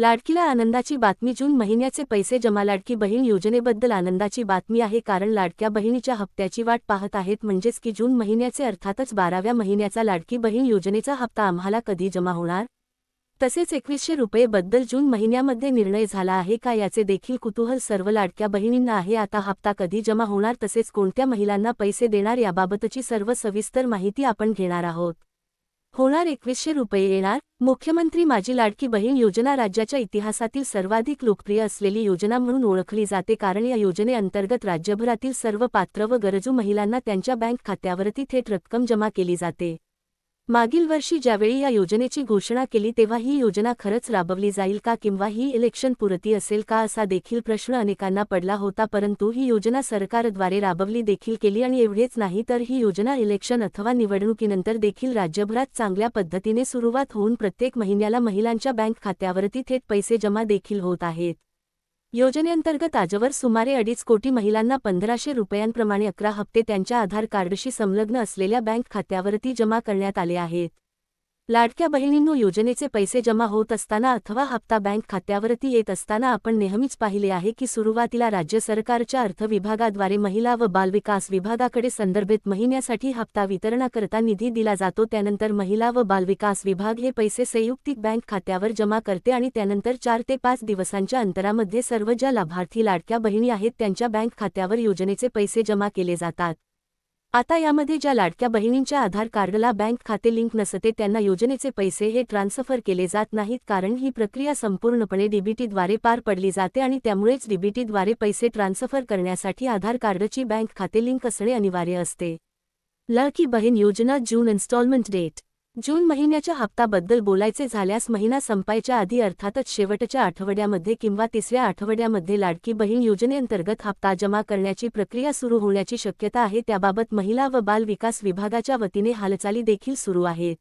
लाडकीला आनंदाची बातमी जून महिन्याचे पैसे जमा. लाडकी बहीण योजनेबद्दल आनंदाची बातमी आहे कारण लाडक्या बहिणीच्या हप्त्याची वाट पाहत आहेत म्हणजेच की जून महिन्याचे अर्थातच बाराव्या महिन्याचा लाडकी बहीण योजनेचा हप्ता आम्हाला कधी जमा होणार? तसेच एकवीसशे रुपये बद्दल जून महिन्यामध्ये निर्णय झाला आहे का याचे देखील कुतूहल सर्व लाडक्या बहिणींना आहे. आता हप्ता कधी जमा होणार? तसेच कोणत्या महिलांना पैसे देणार? याबाबतची सर्व सविस्तर माहिती आपण घेणार आहोत. होणार एकवीसशे रुपये येणार? मुख्यमंत्री माझी लाडकी बहीण योजना राज्याच्या इतिहासातील सर्वाधिक लोकप्रिय असलेली योजना म्हणून ओळखली जाते कारण या योजनेअंतर्गत राज्यभरातील सर्व पात्र व गरजू महिलांना त्यांच्या बँक खात्यावरती थेट रक्कम जमा केली जाते. मागील वर्षी ज्यावेळी या योजनेची घोषणा केली तेव्हा ही योजना खरंच राबवली जाईल का किंवा ही इलेक्शन पुरती असेल का असा देखील प्रश्न अनेकांना पडला होता परंतु ही योजना सरकारद्वारे राबवली देखील केली आणि एवढेच नाही तर ही योजना इलेक्शन अथवा निवडणुकीनंतर देखील राज्यभरात चांगल्या पद्धतीने सुरुवात होऊन प्रत्येक महिन्याला महिलांच्या बँक खात्यावरती थेट पैसे जमा देखील होत आहेत. योजनेअंतर्गत आजवर सुमारे अडीच कोटी महिलांना पंधराशे रुपयांप्रमाणे अकरा हप्ते त्यांच्या आधार कार्डशी संलग्न असलेल्या बँक खात्यावरती जमा करण्यात आले आहेत. लाडक्या बहिणींनो योजनेचे पैसे जमा होत असताना अथवा हप्ता बँक खात्यावरती येत असताना आपण नेहमीच पाहिले आहे की सुरुवातीला राज्य सरकारच्या अर्थ विभागाद्वारे महिला व बालविकास विभागाकडे संदर्भित महिन्यासाठी हप्ता वितरणाकरता निधी दिला जातो. त्यानंतर महिला व बालविकास विभाग हे पैसे संयुक्तिक बँक खात्यावर जमा करते आणि त्यानंतर चार ते पाच दिवसांच्या अंतरामध्ये सर्व ज्या लाभार्थी लाडक्या बहिणी आहेत त्यांच्या बँक खात्यावर योजनेचे पैसे जमा केले जातात. आता यामध्ये ज्या लाडक्या बहिणींच्या आधार कार्डला बँक खाते लिंक नसते त्यांना योजनेचे पैसे हे ट्रान्सफर केले जात नाहीत कारण ही प्रक्रिया संपूर्णपणे डीबीटीद्वारे पार पडली जाते आणि त्यामुळेच डीबीटीद्वारे पैसे ट्रान्सफर करण्यासाठी आधार कार्डची बँक खाते लिंक असणे अनिवार्य असते. लाडकी बहीण योजना जून इन्स्टॉलमेंट डेट. जून महिन्याच्या हप्ताबद्दल बोलायचे झाल्यास महिना संपायच्या आधी अर्थातच शेवटच्या आठवड्यामध्ये किंवा तिसऱ्या आठवड्यामध्ये लाडकी बहीण योजनेअंतर्गत हप्ता जमा करण्याची प्रक्रिया सुरू होण्याची शक्यता आहे त्याबाबत महिला व बाल विकास विभागाच्या वतीने हालचाली देखील सुरू आहेत.